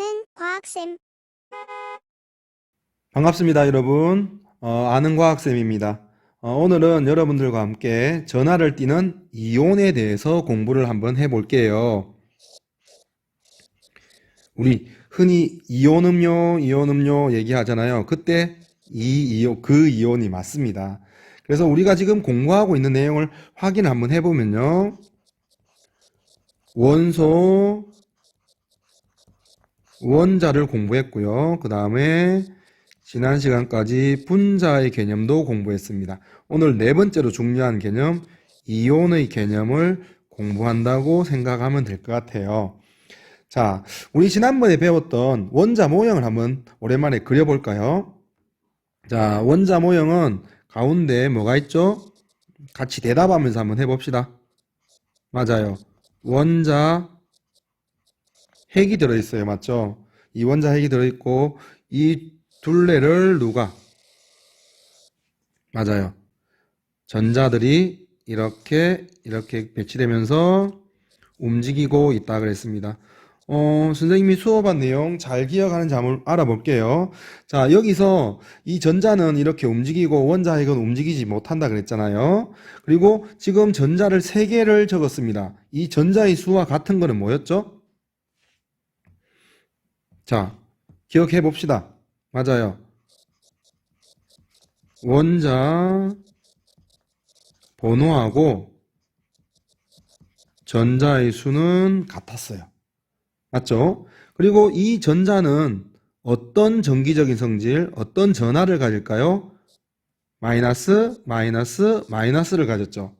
아는 과학쌤 반갑습니다, 여러분. 어, 아는 과학쌤입니다. 어, 오늘은 여러분들과 함께 전하를 띠는 이온에 대해서 공부를 한번 해볼게요. 우리 흔히 이온 음료, 이온 음료 얘기하잖아요. 그때 이 이온, 그 이온이 맞습니다. 그래서 우리가 지금 공부하고 있는 내용을 확인 한번 해보면요. 원소, 원자를 공부했고요. 그 다음에 지난 시간까지 분자의 개념도 공부했습니다. 오늘 네 번째로 중요한 개념, 이온의 개념을 공부한다고 생각하면 될 것 같아요. 자, 우리 지난번에 배웠던 원자 모형을 한번 오랜만에 그려볼까요? 자, 원자 모형은 가운데 뭐가 있죠? 같이 대답하면서 한번 해봅시다. 맞아요. 원자 핵이 들어있어요. 맞죠? 이 원자 핵이 들어있고, 이 둘레를 누가? 맞아요. 전자들이 이렇게, 이렇게 배치되면서 움직이고 있다 그랬습니다. 어, 선생님이 수업한 내용 잘 기억하는지 한번 알아볼게요. 자, 여기서 이 전자는 이렇게 움직이고 원자 핵은 움직이지 못한다 그랬잖아요. 그리고 지금 전자를 세 개를 적었습니다. 이 전자의 수와 같은 거는 뭐였죠? 자, 기억해 봅시다. 맞아요. 원자 번호하고 전자의 수는 같았어요. 맞죠? 그리고 이 전자는 어떤 정기적인 성질, 어떤 전하를 가질까요? 마이너스, 마이너스, 마이너스를 가졌죠.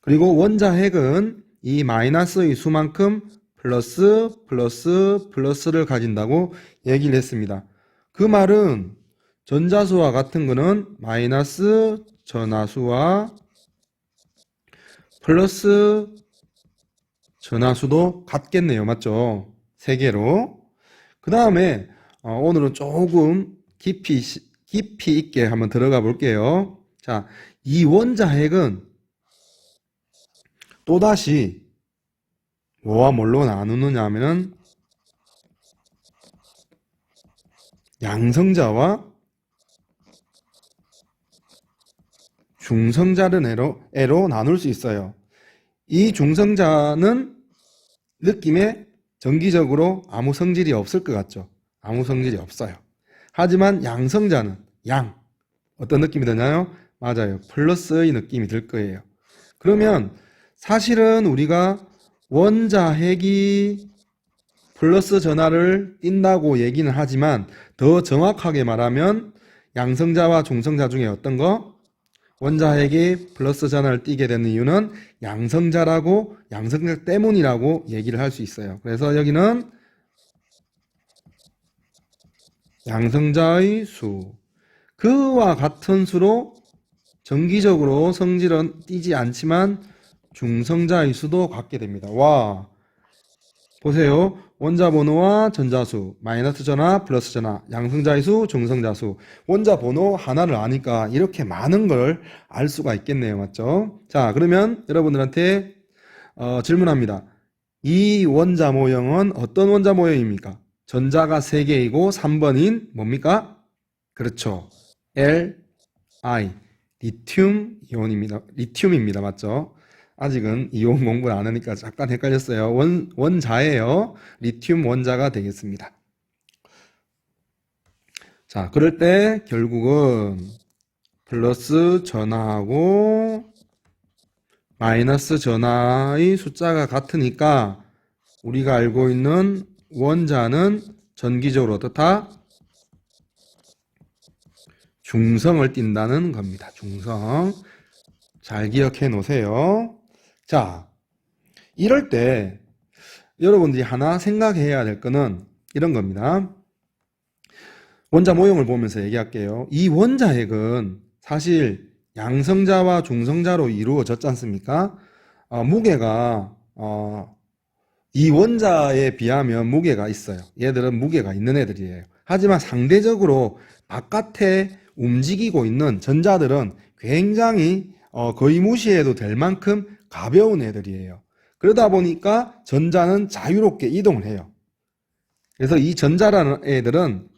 그리고 원자 핵은 이 마이너스의 수만큼 플러스, 플러스, 플러스를 가진다고 얘기를 했습니다. 그 말은 전자수와 같은 거는 마이너스 전하수와 플러스 전하수도 같겠네요. 맞죠? 세 개로. 그 다음에 어, 오늘은 조금 깊이 시- 깊이 있게 한번 들어가 볼게요. 자, 이 원자 핵은 또다시 뭐와 뭘로 나누느냐 하면은 양성자와 중성자를 애로, 애로 나눌 수 있어요. 이 중성자는 느낌에 정기적으로 아무 성질이 없을 것 같죠. 아무 성질이 없어요. 하지만 양성자는 양. 어떤 느낌이 드나요? 맞아요. 플러스의 느낌이 들 거예요. 그러면 사실은 우리가 원자 핵이 플러스 전하를 띈다고 얘기는 하지만 더 정확하게 말하면 양성자와 중성자 중에 어떤 거? 원자 핵이 플러스 전하를 띠게 되는 이유는 양성자라고 양성자 때문이라고 얘기를 할 수 있어요. 그래서 여기는 양성자의 수. 그와 같은 수로 정기적으로 성질은 띄지 않지만 중성자의 수도 갖게 됩니다. 와. 보세요. 원자 번호와 전자수, 마이너스 전하, 플러스 전하, 양성자의 수, 중성자 수. 원자 번호 하나를 아니까 이렇게 많은 걸 알 수가 있겠네요. 맞죠? 자, 그러면 여러분들한테 어, 질문합니다. 이 원자 모형은 어떤 원자 모형입니까? 전자가 3개이고 3번인 뭡니까? 그렇죠. L, I, 리튬 이온입니다. 리튬입니다. 맞죠? 아직은 이온 공부를 안 하니까 잠깐 헷갈렸어요. 원, 원자예요. 리튬 원자가 되겠습니다. 자, 그럴 때 결국은 플러스 전하하고 마이너스 전하의 숫자가 같으니까 우리가 알고 있는 원자는 전기적으로 어떻다? 중성을 띈다는 겁니다. 중성. 잘 기억해 놓으세요. 자, 이럴 때 여러분들이 하나 생각해야 될 거는 이런 겁니다. 원자 모형을 보면서 얘기할게요. 이 원자 핵은 사실 양성자와 중성자로 이루어졌지 않습니까? 어, 무게가 어, 이 원자에 비하면 무게가 있어요. 얘들은 무게가 있는 애들이에요. 하지만 상대적으로 바깥에 움직이고 있는 전자들은 굉장히 어, 거의 무시해도 될 만큼 가벼운 애들이에요. 그러다 보니까 전자는 자유롭게 이동을 해요. 그래서 이 전자라는 애들은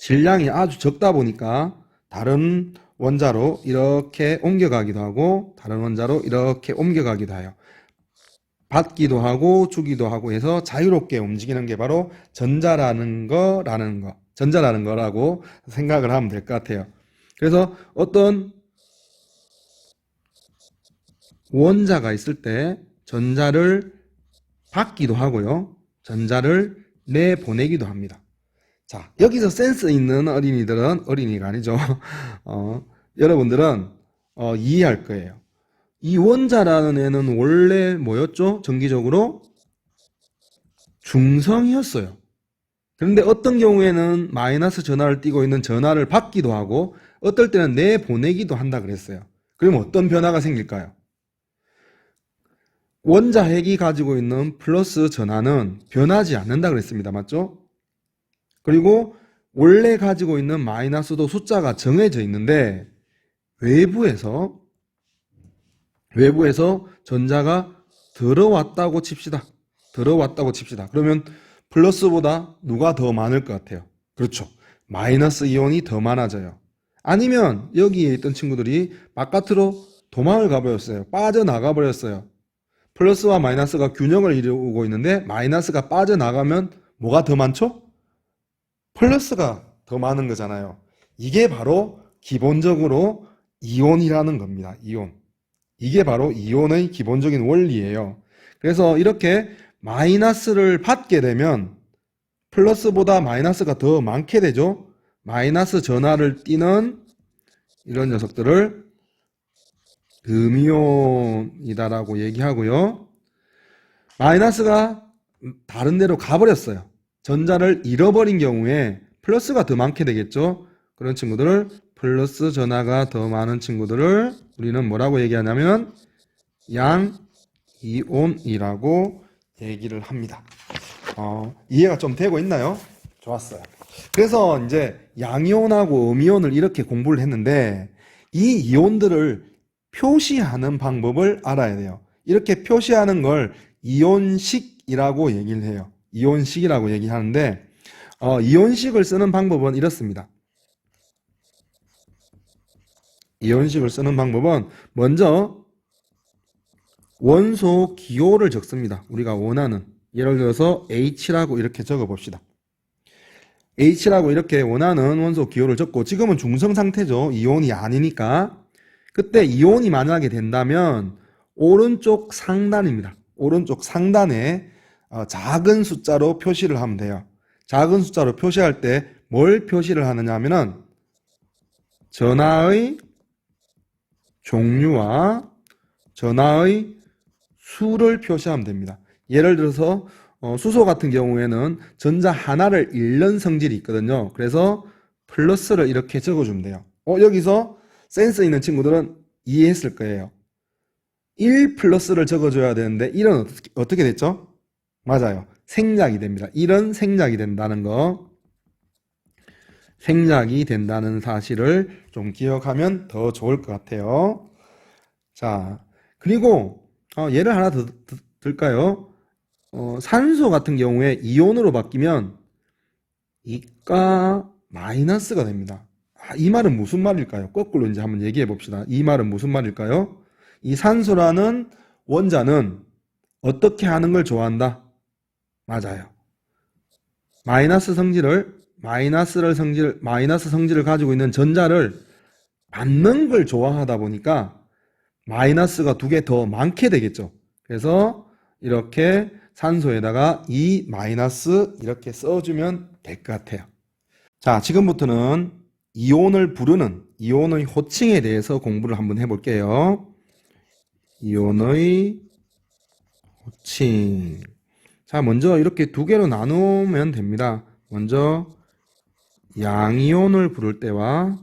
질량이 아주 적다 보니까 다른 원자로 이렇게 옮겨가기도 하고 다른 원자로 이렇게 옮겨가기도 해요. 받기도 하고 주기도 하고 해서 자유롭게 움직이는 게 바로 전자라는 거라는 거, 전자라는 거라고 생각을 하면 될 것 같아요. 그래서 어떤 원자가 있을 때 전자를 받기도 하고요. 전자를 내보내기도 합니다. 자, 여기서 센스 있는 어린이들은, 어린이가 아니죠. 어, 여러분들은, 어, 이해할 거예요. 이 원자라는 애는 원래 뭐였죠? 정기적으로 중성이었어요. 그런데 어떤 경우에는 마이너스 전하를 띠고 있는 전하를 받기도 하고, 어떨 때는 내보내기도 한다 그랬어요. 그러면 어떤 변화가 생길까요? 원자 핵이 가지고 있는 플러스 전하는 변하지 않는다 그랬습니다. 맞죠? 그리고 원래 가지고 있는 마이너스도 숫자가 정해져 있는데 외부에서 외부에서 전자가 들어왔다고 칩시다. 들어왔다고 칩시다. 그러면 플러스보다 누가 더 많을 것 같아요? 그렇죠. 마이너스 이온이 더 많아져요. 아니면 여기에 있던 친구들이 바깥으로 도망을 가버렸어요. 빠져나가 버렸어요. 플러스와 마이너스가 균형을 이루고 있는데 마이너스가 빠져나가면 뭐가 더 많죠? 플러스가 더 많은 거잖아요. 이게 바로 기본적으로 이온이라는 겁니다. 이온. 이게 바로 이온의 기본적인 원리예요. 그래서 이렇게 마이너스를 받게 되면 플러스보다 마이너스가 더 많게 되죠. 마이너스 전하를 띠는 이런 녀석들을 음이온이다라고 얘기하고요. 마이너스가 다른 데로 가버렸어요. 전자를 잃어버린 경우에 플러스가 더 많게 되겠죠. 그런 친구들을 플러스 전하가 더 많은 친구들을 우리는 뭐라고 얘기하냐면 양이온이라고 얘기를 합니다. 어, 이해가 좀 되고 있나요? 좋았어요. 그래서 이제 양이온하고 음이온을 이렇게 공부를 했는데 이 이온들을 표시하는 방법을 알아야 돼요. 이렇게 표시하는 걸 이온식이라고 얘기를 해요. 이온식이라고 얘기하는데 어, 이온식을 쓰는 방법은 이렇습니다. 이온식을 쓰는 방법은 먼저 원소 기호를 적습니다. 우리가 원하는 예를 들어서 H라고 이렇게 적어 봅시다. H라고 이렇게 원하는 원소 기호를 적고 지금은 중성 상태죠. 이온이 아니니까 그때 이온이 만약에 된다면 오른쪽 상단입니다. 오른쪽 상단에 어, 작은 숫자로 표시를 하면 돼요. 작은 숫자로 표시할 때 뭘 표시를 하느냐 하면은 전하의 종류와 전하의 수를 표시하면 됩니다. 예를 들어서 어, 수소 같은 경우에는 전자 하나를 잃는 성질이 있거든요. 그래서 플러스를 이렇게 적어주면 돼요. 어, 여기서 센스 있는 친구들은 이해했을 거예요. 1 플러스를 적어줘야 되는데 1은 어떻게, 어떻게 됐죠? 맞아요. 생략이 됩니다. 1은 생략이 된다는 거. 생략이 된다는 사실을 좀 기억하면 더 좋을 것 같아요. 자, 그리고 어, 예를 하나 더 드- 들까요? 어, 산소 같은 경우에 이온으로 바뀌면 이가 마이너스가 됩니다. 아, 이 말은 무슨 말일까요? 거꾸로 이제 한번 얘기해 봅시다. 이 말은 무슨 말일까요? 이 산소라는 원자는 어떻게 하는 걸 좋아한다? 맞아요. 마이너스 성질을 마이너스를 성질 마이너스 성질을 가지고 있는 전자를 받는 걸 좋아하다 보니까 마이너스가 두 개 더 많게 되겠죠. 그래서 이렇게 산소에다가 이 마이너스 이렇게 써주면 될 것 같아요. 자, 지금부터는 이온을 부르는 이온의 호칭에 대해서 공부를 한번 해볼게요. 이온의 호칭. 자, 먼저 이렇게 두 개로 나누면 됩니다. 먼저 양이온을 부를 때와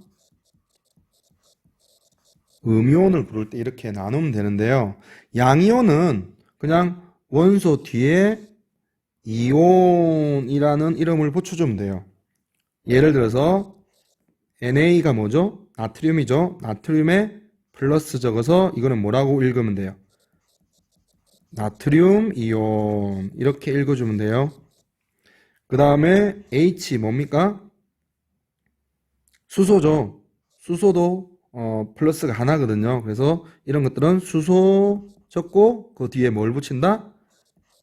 음이온을 부를 때 이렇게 나누면 되는데요. 양이온은 그냥 원소 뒤에 이온이라는 이름을 붙여주면 돼요. 예를 들어서 NA가 뭐죠? 나트륨이죠. 나트륨에 플러스 적어서 이거는 뭐라고 읽으면 돼요? 나트륨 이온 이렇게 읽어주면 돼요. 그 다음에 H 뭡니까? 수소죠. 수소도 어, 플러스가 하나거든요. 그래서 이런 것들은 수소 적고 그 뒤에 뭘 붙인다?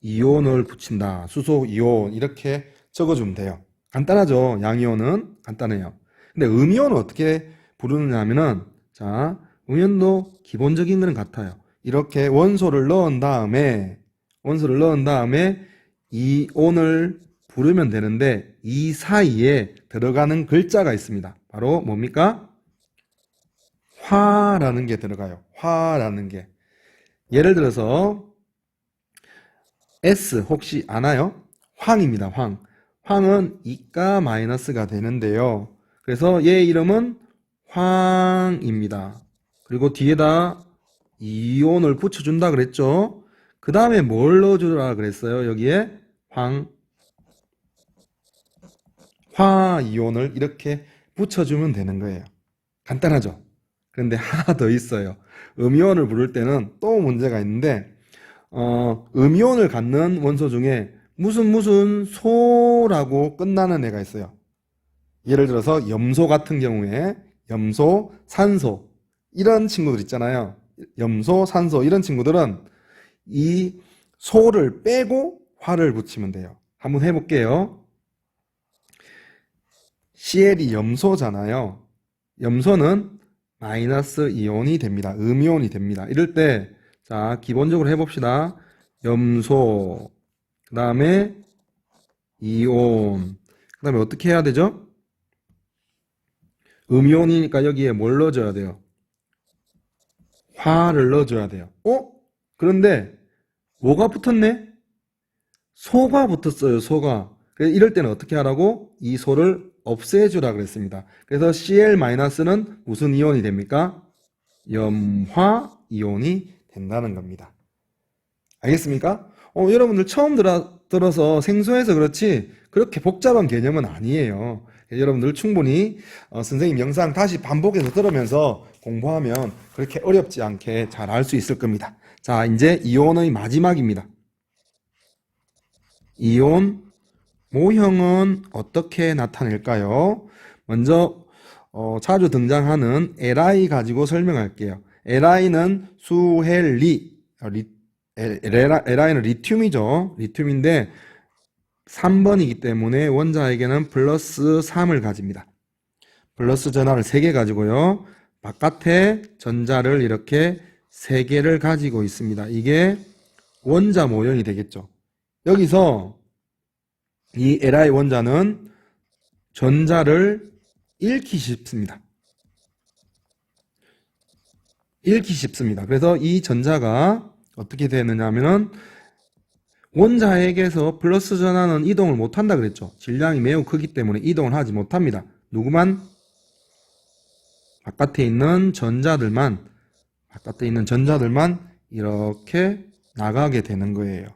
이온을 붙인다. 수소 이온 이렇게 적어주면 돼요. 간단하죠. 양이온은 간단해요. 근데 음이온은 어떻게 부르느냐 하면은 자 음이온도 기본적인 거는 같아요. 이렇게 원소를 넣은 다음에 원소를 넣은 다음에 이온을 부르면 되는데 이 사이에 들어가는 글자가 있습니다. 바로 뭡니까? 화라는 게 들어가요. 화라는 게. 예를 들어서 S 혹시 아나요? 황입니다. 황. 황은 이가 마이너스가 되는데요. 그래서 얘 이름은 황입니다. 그리고 뒤에다 이온을 붙여준다 그랬죠? 그 다음에 뭘 넣어주라 그랬어요? 여기에 황, 화 이온을 이렇게 붙여주면 되는 거예요. 간단하죠? 그런데 하나 더 있어요. 음이온을 부를 때는 또 문제가 있는데, 어, 음이온을 갖는 원소 중에 무슨 무슨 소라고 끝나는 애가 있어요. 예를 들어서 염소 같은 경우에 염소, 산소 이런 친구들 있잖아요. 염소, 산소 이런 친구들은 이 소를 빼고 화를 붙이면 돼요. 한번 해볼게요. CL이 염소잖아요. 염소는 마이너스 이온이 됩니다. 음이온이 됩니다. 이럴 때, 자, 기본적으로 해봅시다. 염소, 그 다음에 이온, 그 다음에 어떻게 해야 되죠? 음이온이니까 여기에 뭘 넣어줘야 돼요? 화를 넣어줘야 돼요. 어? 그런데 뭐가 붙었네? 소가 붙었어요, 소가. 이럴 때는 어떻게 하라고? 이 소를 없애주라 그랬습니다. 그래서 Cl-는 무슨 이온이 됩니까? 염화 이온이 된다는 겁니다. 알겠습니까? 어, 여러분들 처음 들어, 들어서 생소해서 그렇지 그렇게 복잡한 개념은 아니에요. 여러분들 충분히 어, 선생님 영상 다시 반복해서 들으면서 공부하면 그렇게 어렵지 않게 잘 알 수 있을 겁니다. 자, 이제 이온의 마지막입니다. 이온 모형은 어떻게 나타낼까요? 먼저 어, 자주 등장하는 Li 가지고 설명할게요. Li는 수헬리, 어, 리, Li는 리튬이죠. 리튬인데 3번이기 때문에 원자에게는 플러스 3을 가집니다. 플러스 전하를 3개 가지고요. 바깥에 전자를 이렇게 3개를 가지고 있습니다. 이게 원자 모형이 되겠죠. 여기서 이 Li 원자는 전자를 잃기 쉽습니다. 잃기 쉽습니다. 그래서 이 전자가 어떻게 되느냐 하면은 원자에게서 플러스 전하는 이동을 못한다 그랬죠. 질량이 매우 크기 때문에 이동을 하지 못합니다. 누구만? 바깥에 있는 전자들만, 바깥에 있는 전자들만 이렇게 나가게 되는 거예요.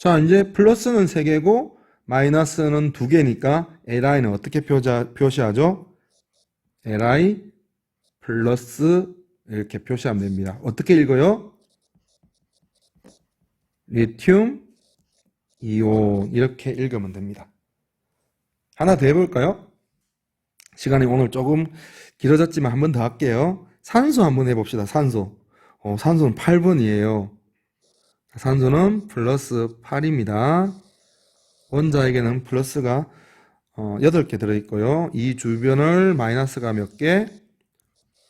자, 이제 플러스는 3개고 마이너스는 2개니까 Li는 어떻게 표자, 표시하죠? Li 플러스 이렇게 표시하면 됩니다. 어떻게 읽어요? 리튬 이온 이렇게 읽으면 됩니다. 하나 더 해볼까요? 시간이 오늘 조금 길어졌지만 한 번 더 할게요. 산소 한번 해봅시다. 산소. 어, 산소는 8번이에요. 산소는 플러스 8입니다. 원자에게는 플러스가 어, 8개 들어있고요. 이 주변을 마이너스가 몇 개?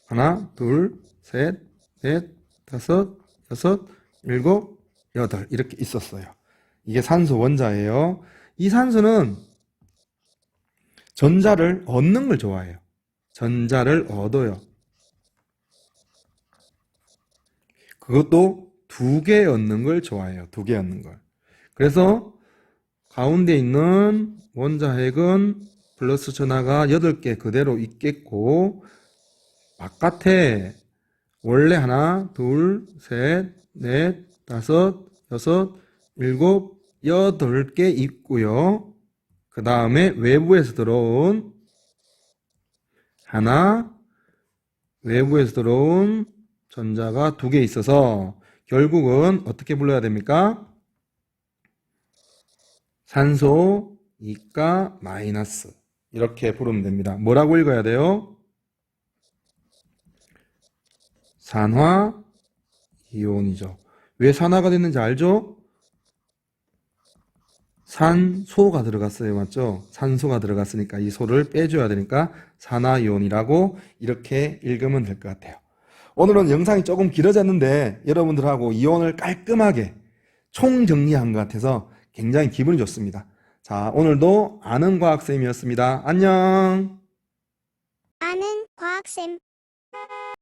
하나, 둘, 셋, 넷, 다섯, 여섯, 일곱, 여덟 이렇게 있었어요. 이게 산소 원자예요. 이 산소는 전자를 얻는 걸 좋아해요. 전자를 얻어요. 그것도 두 개 얻는 걸 좋아해요. 두 개 얻는 걸. 그래서 가운데 있는 원자핵은 플러스 전하가 8개 그대로 있겠고 바깥에 원래 하나, 둘, 셋, 넷, 다섯, 여섯, 일곱, 여덟 개 있고요. 그 다음에 외부에서 들어온 하나, 외부에서 들어온 전자가 두 개 있어서 결국은 어떻게 불러야 됩니까? 산소 이가 마이너스 이렇게 부르면 됩니다. 뭐라고 읽어야 돼요? 산화 이온이죠. 왜 산화가 됐는지 알죠? 산소가 들어갔어요. 맞죠? 산소가 들어갔으니까 이 소를 빼줘야 되니까 산화이온이라고 이렇게 읽으면 될 것 같아요. 오늘은 영상이 조금 길어졌는데 여러분들하고 이온을 깔끔하게 총정리한 것 같아서 굉장히 기분이 좋습니다. 자, 오늘도 아는 과학쌤이었습니다. 안녕! 아는 과학쌤